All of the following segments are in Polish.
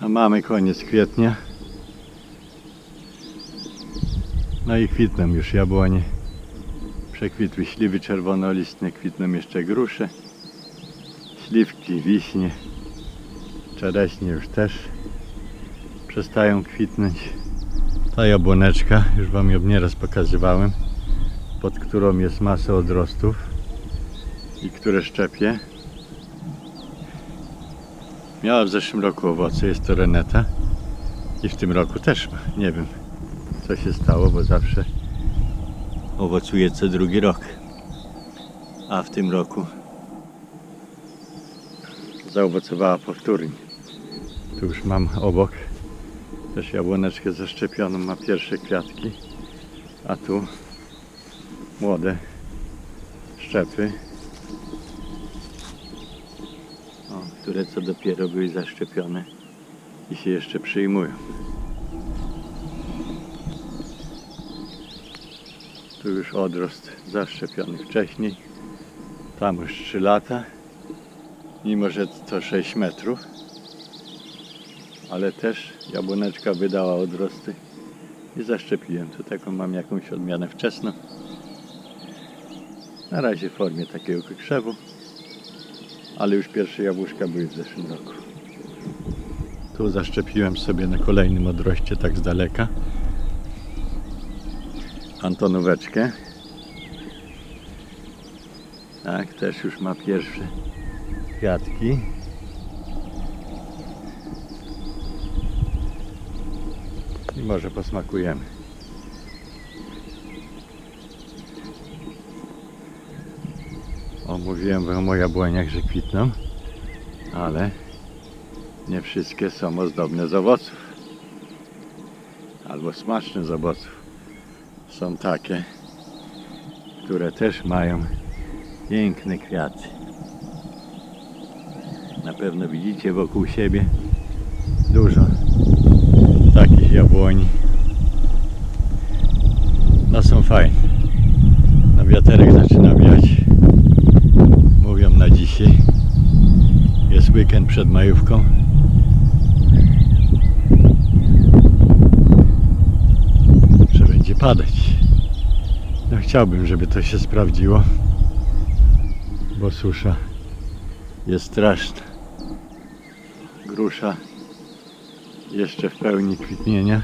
A mamy koniec kwietnia. No i kwitną już jabłonie. Przekwitły śliwy czerwonolistne, kwitną jeszcze grusze. Śliwki, wiśnie. Czereśnie już też przestają kwitnąć. Ta jabłoneczka, już Wam ją nieraz pokazywałem, pod którą jest masa odrostów i które szczepię. Miała w zeszłym roku owoce, jest to reneta i w tym roku też ma. Nie wiem co się stało, bo zawsze owocuje co drugi rok. A w tym roku zaowocowała powtórnie. Tu już mam obok też jabłoneczkę zaszczepioną, ma pierwsze kwiatki, a tu młode szczepy, o, które co dopiero były zaszczepione i się jeszcze przyjmują. Tu już odrost zaszczepiony wcześniej, tam już 3 lata, mimo że to 6 metrów ale też jabłoneczka wydała odrosty i zaszczepiłem. Tu taką mam jakąś odmianę wczesną. Na razie w formie takiego krzewu, ale już pierwsze jabłuszka były w zeszłym roku. Tu zaszczepiłem sobie na kolejnym odroście tak z daleka Antonóweczkę. Tak, też już ma pierwsze kwiatki. I może posmakujemy. O, mówiłem wam o jabłoniach, że kwitną, ale nie wszystkie są ozdobne z owoców. Albo smaczne z owoców. Są takie, które też mają piękne kwiaty. Na pewno widzicie wokół siebie dużo takich jabłoni. No są fajne. Na wiaterek zaczyna wiać. Mówią na dzisiaj. Jest weekend przed majówką. Że będzie padać. No chciałbym, żeby to się sprawdziło. Bo susza jest straszna. Grusza jeszcze w pełni kwitnienia.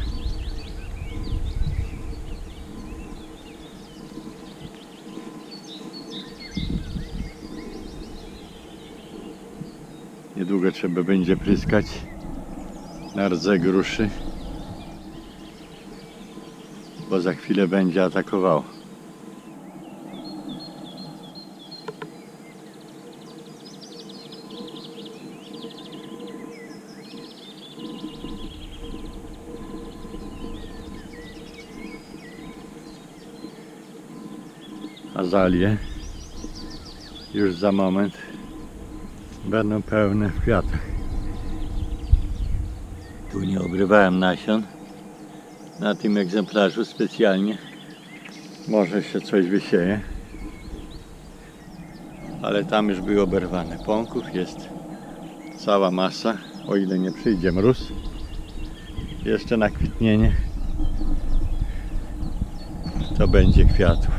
Trzeba będzie pryskać na rdze gruszy, bo za chwilę będzie atakował. azalie już za moment będą pełne w kwiatach. Tu nie obrywałem nasion na tym egzemplarzu specjalnie. Może się coś wysieje. Ale tam już były oberwane. Pąków jest cała masa, o ile nie przyjdzie mróz. Jeszcze na kwitnienie to będzie kwiatów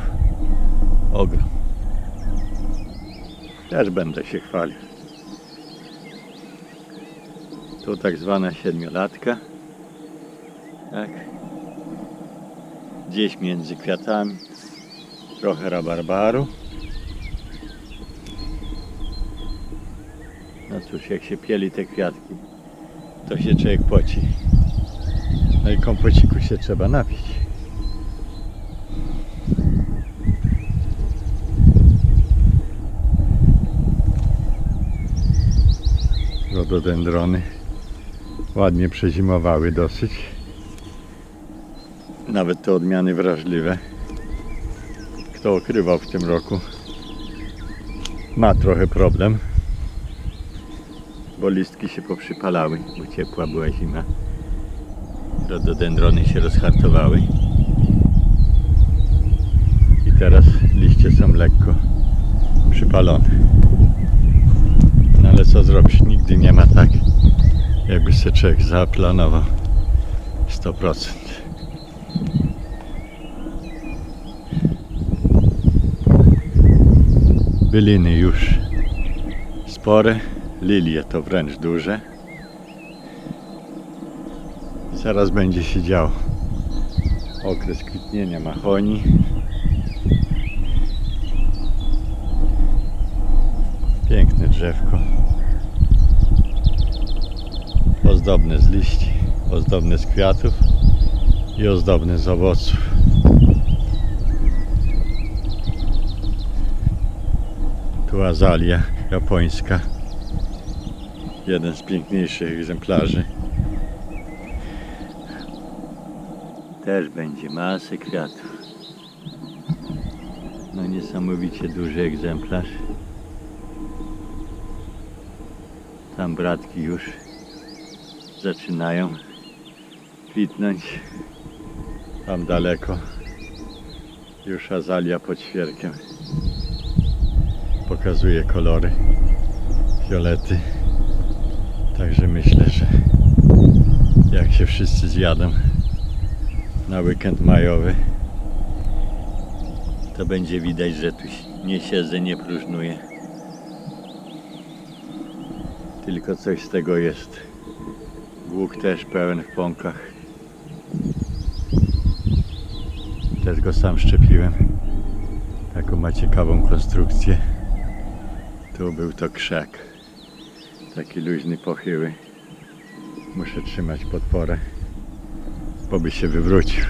ogrom. Też będę się chwalił. Tu tak zwana siedmiolatka. Tak. Gdzieś między kwiatami. Trochę rabarbaru. No cóż, jak się pieli te kwiatki, to się człowiek poci. No i kompociku się trzeba napić. Rododendrony ładnie przezimowały dosyć. Nawet te odmiany wrażliwe. Kto okrywał w tym roku ma trochę problem, bo listki się poprzypalały, bo ciepła była zima. Rododendrony się rozhartowały i teraz liście są lekko przypalone. No ale co zrobić? Nigdy nie ma tak, jakby se czek zaplanował 100%. Byliny już spore, lilie to wręcz duże. Zaraz będzie się działo. Okres kwitnienia mahonii. Piękne drzewko. Ozdobne z liści, ozdobne z kwiatów i ozdobne z owoców. Tu azalia japońska. Jeden z piękniejszych egzemplarzy. Też będzie masę kwiatów. No niesamowicie duży egzemplarz. Tam bratki już zaczynają kwitnąć. Tam daleko już azalia pod świerkiem pokazuje kolory fiolety. Także myślę, że jak się wszyscy zjadą na weekend majowy, to będzie widać, że tu nie siedzę, nie próżnuję. Tylko coś z tego jest. Łuk też pełen w pąkach. Też go sam szczepiłem. Taką ma ciekawą konstrukcję. Tu był to krzak. Taki luźny, pochyły. Muszę trzymać podporę, bo by się wywrócił.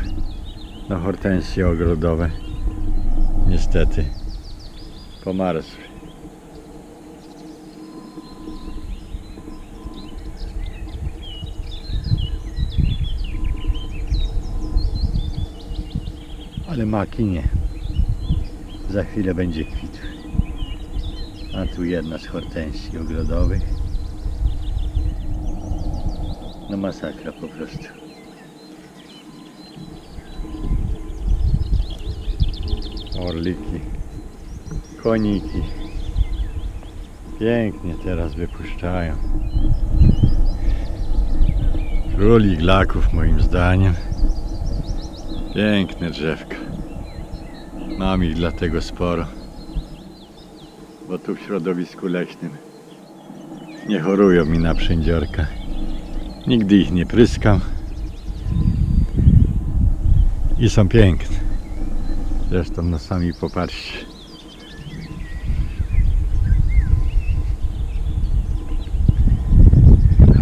No hortensje ogrodowe. Niestety pomarzły. Ale maki nie. Za chwilę będzie kwitł. A tu jedna z hortensji ogrodowych. No masakra po prostu. Orliki, koniki. Pięknie teraz wypuszczają. Królik laków moim zdaniem. Piękne drzewka. Mam ich dlatego sporo. Bo tu w środowisku leśnym nie chorują mi na przędziorka. Nigdy ich nie pryskam. I są piękne. Zresztą no sami popatrzcie.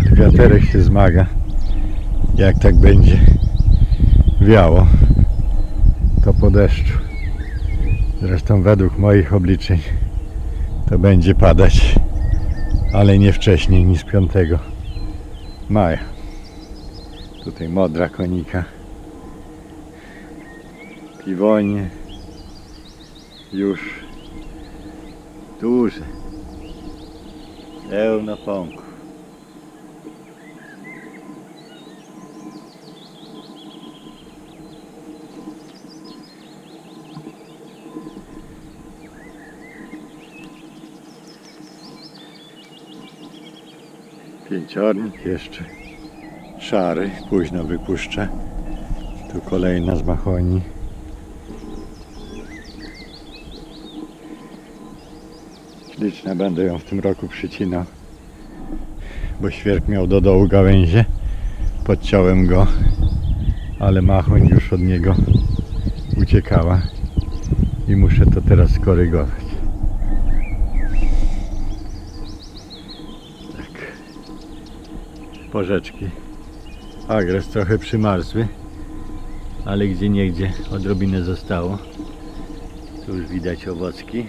Ale wiaterek się zmaga. Jak tak będzie wiało, to po deszczu. Zresztą według moich obliczeń to będzie padać, ale nie wcześniej niż 5 maja. Tutaj modra konika. Piwonie już duże. Pełno pąków. Pięciornik jeszcze szary, późno wypuszczę. Tu kolejna z machonii. Śliczne będę ją w tym roku przycinał, bo świerk miał do dołu gałęzie. Podciąłem go, ale machoń już od niego uciekała i muszę to teraz skorygować. Tak. Porzeczki. Agres trochę przymarzły, ale gdzie niegdzie odrobinę zostało. Tu już widać owocki.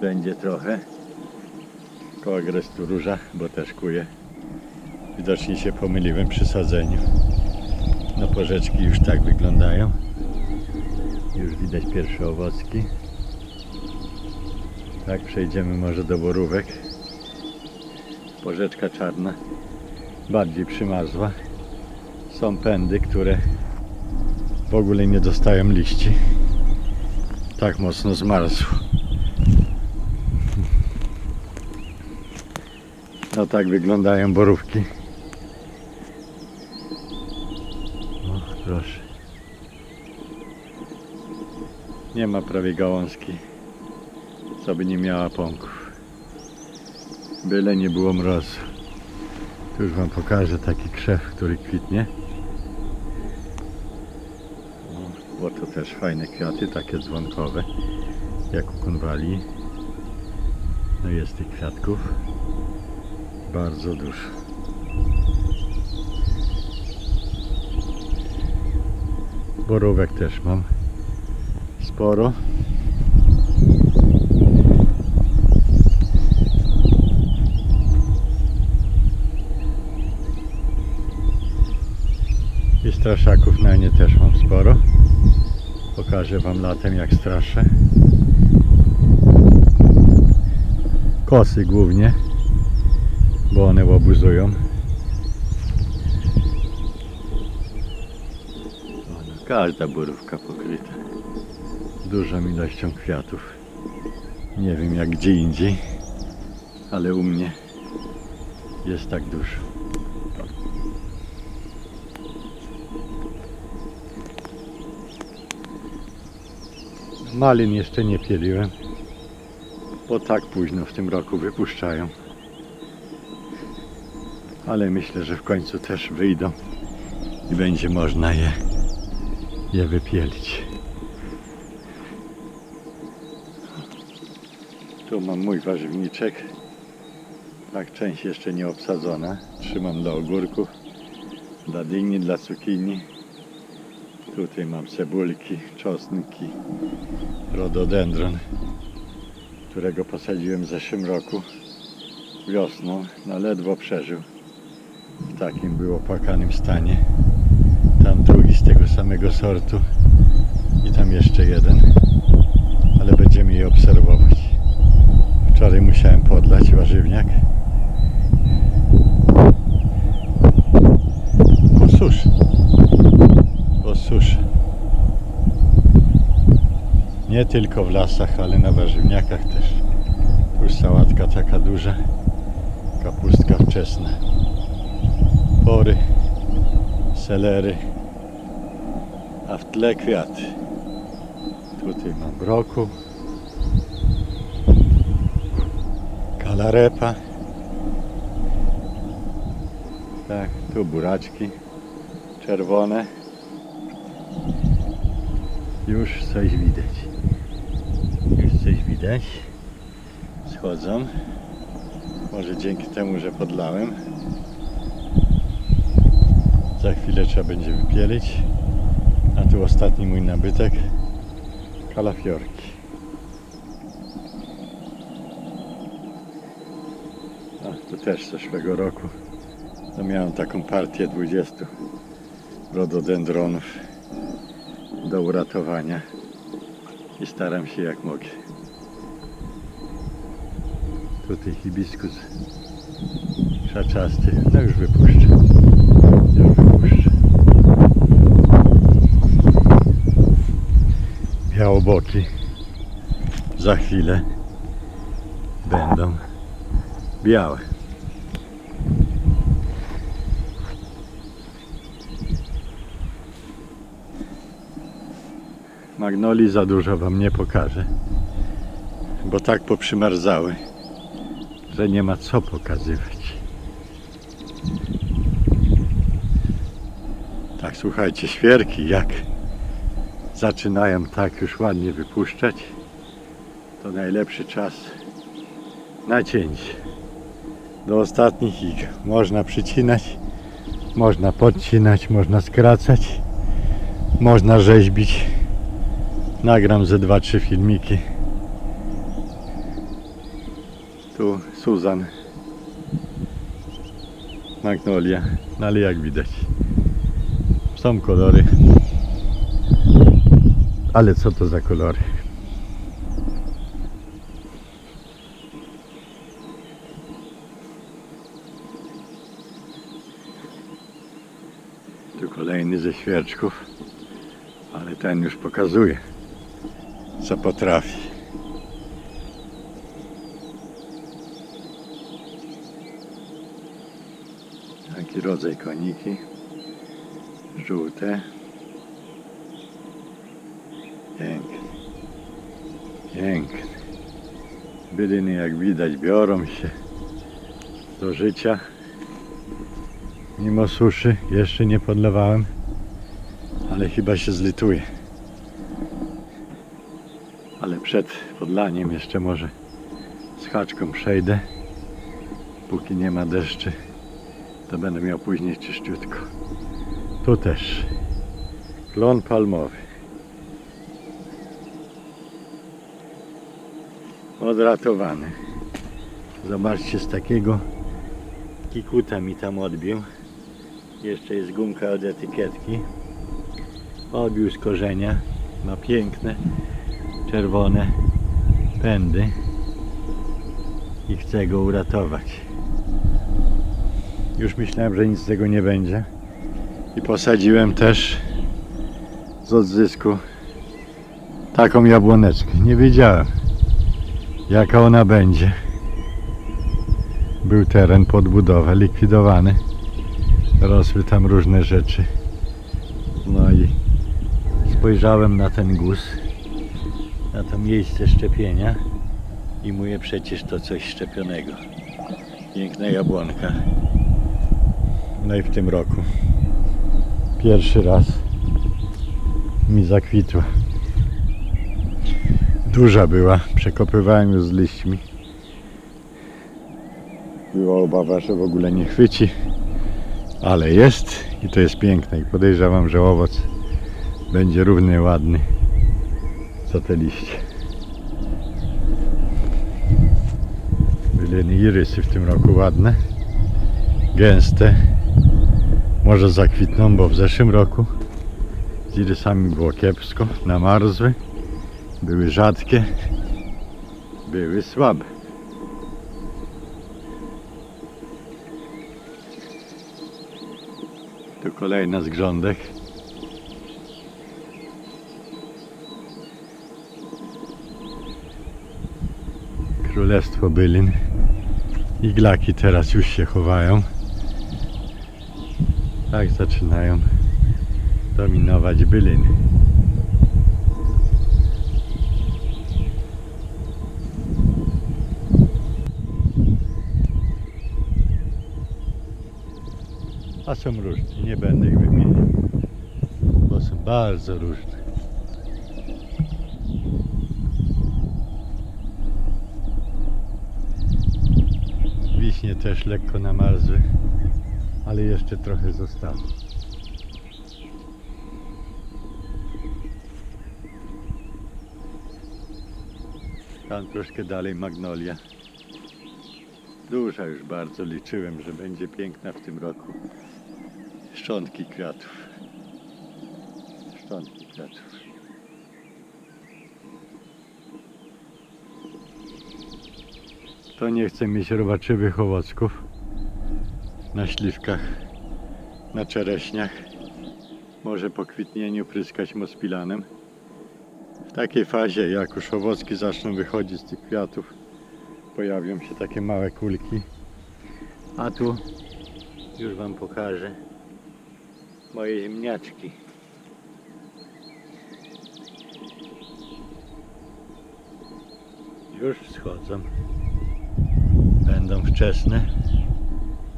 Będzie trochę. Koło agres tu róża, bo też kuje. Widocznie się pomyliłem przy sadzeniu. No porzeczki już tak wyglądają. Już widać pierwsze owocki. Tak, przejdziemy może do borówek. Porzeczka czarna bardziej przymarzła. Są pędy, które w ogóle nie dostają liści. Tak mocno zmarzł. No tak wyglądają borówki. O, proszę. Nie ma prawie gałązki, co by nie miała pąków. Byle nie było mrozu. Tu już Wam pokażę taki krzew, który kwitnie. O, bo to też fajne kwiaty, takie dzwonkowe, jak u konwali. No jest tych kwiatków bardzo dużo. Borówek też mam sporo. Straszaków na nie też mam sporo. Pokażę Wam latem jak straszę. Kosy głównie, bo one łobuzują. No, każda borówka pokryta dużą ilością kwiatów. Nie wiem jak gdzie indziej, ale u mnie jest tak dużo. Malin jeszcze nie pieliłem, bo tak późno w tym roku wypuszczają. Ale myślę, że w końcu też wyjdą i będzie można je, je wypielić. Tu mam mój warzywniczek. Tak, część jeszcze nie obsadzona. Trzymam dla ogórków, dla dyni, dla cukinii. Tutaj mam cebulki, czosnki, rododendron, którego posadziłem w zeszłym roku wiosną. No ledwo przeżył. W takim był opłakanym stanie. Tam drugi z tego samego sortu i tam jeszcze jeden. Ale będziemy je obserwować. Wczoraj musiałem podlać warzywniak. Bo susz. Susz. Nie tylko w lasach, ale na warzywniakach też. Tu sałatka taka duża. Kapustka wczesna. Pory. Selery. A w tle kwiaty. Tutaj mam broku. Kalarepa. Tak, tu buraczki czerwone. Już coś widać. Już coś widać. Schodzą. Może dzięki temu, że podlałem. Za chwilę trzeba będzie wypielić. A tu ostatni mój nabytek. Kalafiorki. A, to też zeszłego roku. To miałem taką partię 20 rododendronów do uratowania i staram się jak mogę. Tutaj hibiskus szaczasty. No już wypuszczę. Już wypuszczę. Białoboki za chwilę będą białe. Magnolii za dużo Wam nie pokażę, bo tak poprzymarzały, że nie ma co pokazywać. Tak, słuchajcie, świerki jak zaczynają tak już ładnie wypuszczać, to najlepszy czas na cięcie. Do ostatnich ich można przycinać, można podcinać, można skracać, można rzeźbić. Nagram ze dwa, trzy filmiki. Tu Suzan. Magnolia. No ale jak widać. Są kolory. Ale co to za kolory? Tu kolejny ze świerczków. Ale ten już pokazuje co potrafi. Taki rodzaj koniki. Żółte. Piękne. Piękne. Byliny jak widać biorą się do życia. Mimo suszy jeszcze nie podlewałem, ale chyba się zlituje. Przed podlaniem jeszcze może z haczką przejdę. Póki nie ma deszczy, to będę miał później czyściutko. Tu też klon palmowy. Odratowany. Zobaczcie, z takiego kikuta mi tam odbił. Jeszcze jest gumka od etykietki. Odbił z korzenia. Ma piękne, czerwone pędy. I chcę go uratować. Już myślałem, że nic z tego nie będzie. I posadziłem też z odzysku taką jabłoneczkę. Nie wiedziałem jaka ona będzie. Był teren pod budowę likwidowany. Rosły tam różne rzeczy. No i spojrzałem na ten guz, na to miejsce szczepienia i mówię przecież to coś szczepionego. Piękna jabłonka. No i w tym roku pierwszy raz mi zakwitła. Duża była, przekopywałem ją z liśćmi. Była obawa, że w ogóle nie chwyci, ale jest i to jest piękne i podejrzewam, że owoc będzie równie ładny co te liście. Byliny irysy w tym roku ładne, gęste. Może zakwitną, bo w zeszłym roku z irysami było kiepsko, namarzły, były rzadkie, były słabe. Tu kolejna z grządek. Królestwo bylin. Iglaki teraz już się chowają. Tak zaczynają dominować byliny. A są różne, nie będę ich wymieniał, bo są bardzo różne. Wiśnie też lekko namarzły, ale jeszcze trochę zostało. Tam troszkę dalej magnolia. Duża już bardzo liczyłem, że będzie piękna w tym roku. Szczątki kwiatów. Szczątki kwiatów. To nie chce mieć robaczywych owocków na śliwkach, na czereśniach. Może po kwitnieniu pryskać mospilanem. W takiej fazie, jak już owocki zaczną wychodzić z tych kwiatów, pojawią się takie małe kulki. A tu już Wam pokażę moje ziemniaczki. Już wschodzą. Będą wczesne.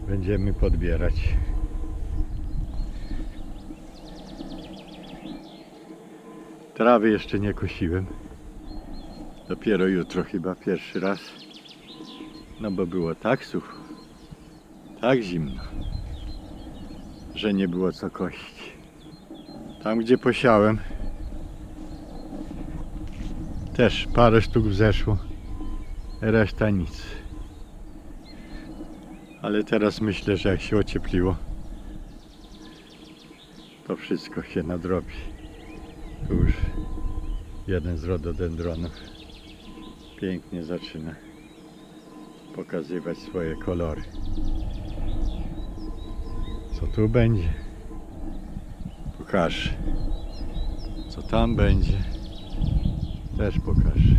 Będziemy podbierać. Trawy jeszcze nie kosiłem. Dopiero jutro chyba pierwszy raz. No bo było tak sucho, tak zimno, że nie było co kosić. Tam gdzie posiałem też parę sztuk wzeszło, reszta nic. Ale teraz myślę, że jak się ociepliło, to wszystko się nadrobi. Tu już jeden z rododendronów pięknie zaczyna pokazywać swoje kolory. Co tu będzie? Pokażę. Co tam będzie? Też pokażę.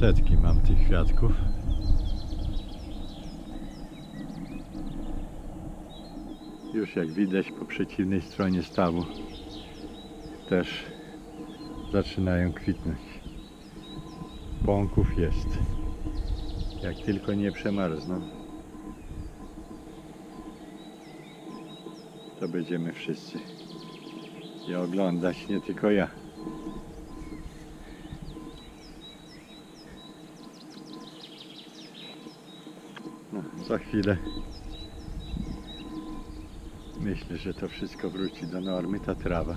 Setki mam tych kwiatków. Już jak widać po przeciwnej stronie stawu też zaczynają kwitnąć. Pąków jest. Jak tylko nie przemarzną, to będziemy wszyscy je oglądać, nie tylko ja. No, za chwilę myślę, że to wszystko wróci do normy, ta trawa.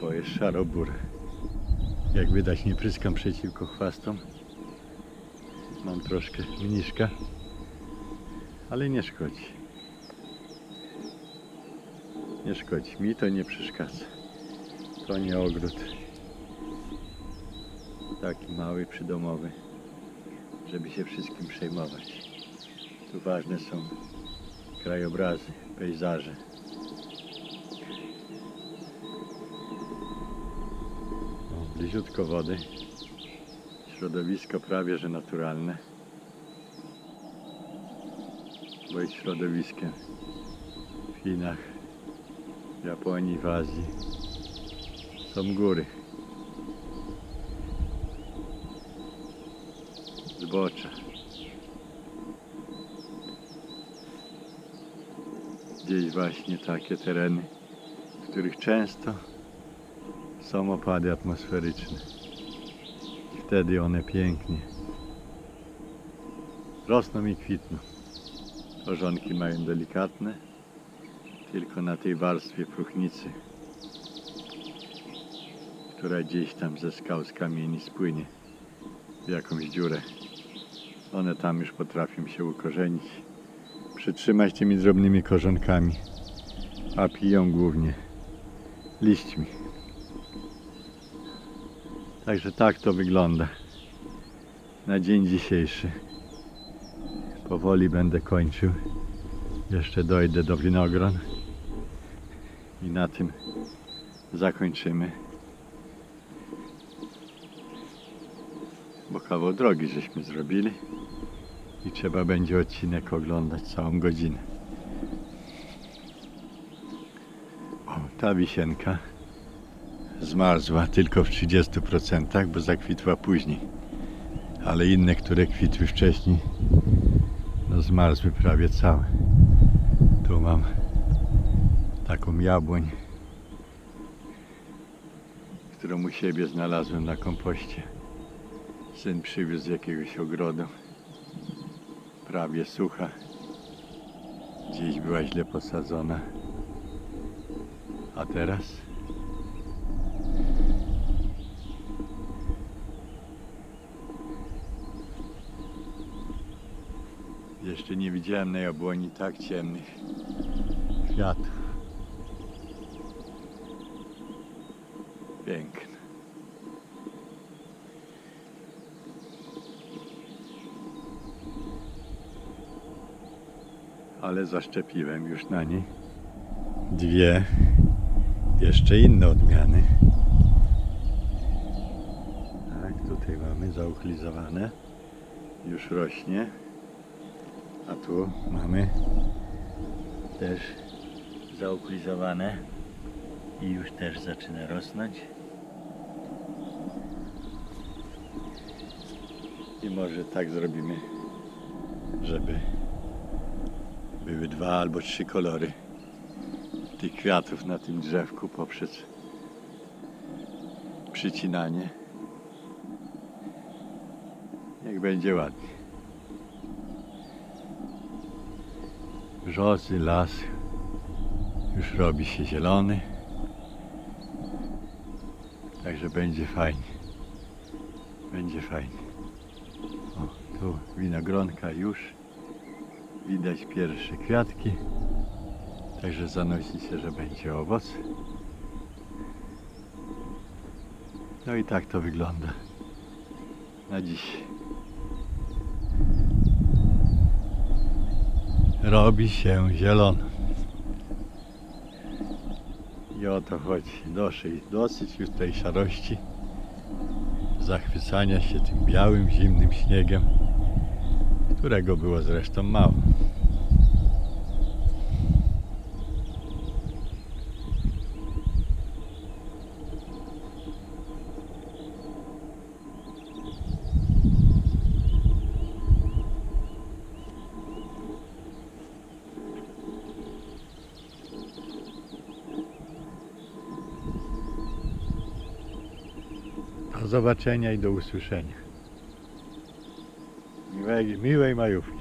Bo jest szarobur. Jak widać nie pryskam przeciwko chwastom. Mam troszkę mniszka, ale nie szkodzi. Nie szkodzi. Mi to nie przeszkadza. To nie ogród. Taki mały, przydomowy, żeby się wszystkim przejmować. Tu ważne są krajobrazy, pejzaże. O, bliziutko wody. Środowisko prawie że naturalne. Bo jest środowiskiem w Chinach, w Japonii, w Azji. Są góry. Zbocza. Gdzieś właśnie takie tereny, w których często są opady atmosferyczne. I wtedy one pięknie rosną i kwitną. Korzonki mają delikatne, tylko na tej warstwie próchnicy, która gdzieś tam ze skał, z kamieni spłynie w jakąś dziurę. One tam już potrafią się ukorzenić, przytrzymać tymi drobnymi korzonkami, a piją głównie liśćmi. Także tak to wygląda na dzień dzisiejszy. Powoli będę kończył. Jeszcze dojdę do winogron i na tym zakończymy. Bo kawał drogi żeśmy zrobili i trzeba będzie odcinek oglądać całą godzinę. O, ta wisienka zmarzła tylko w 30%, bo zakwitła później. Ale inne, które kwitły wcześniej, no zmarzły prawie całe. Tu mam taką jabłoń, którą u siebie znalazłem na kompoście. Syn przywiózł z jakiegoś ogrodu. Prawie sucha. Gdzieś była źle posadzona. A teraz? Jeszcze nie widziałem na jabłoni tak ciemnych kwiatów. Piękne. Ale zaszczepiłem już na niej dwie jeszcze inne odmiany. Tak, tutaj mamy zauchlizowane. Już rośnie. A tu mamy też zauklizowane i już też zaczyna rosnąć. I może tak zrobimy, żeby były dwa albo trzy kolory tych kwiatów na tym drzewku poprzez przycinanie. Niech będzie ładnie. Brzozy, las już robi się zielony. Także będzie fajnie. Będzie fajnie. O, tu winogronka już. Widać pierwsze kwiatki. Także zanosi się, że będzie owoc. No i tak to wygląda na dziś. Robi się zielono. I o to chodzi. Dosyć, dosyć już tej szarości. Zachwycania się tym białym, zimnym śniegiem, którego było zresztą mało. Zobaczenia i do usłyszenia. Miłej, miłej majówki.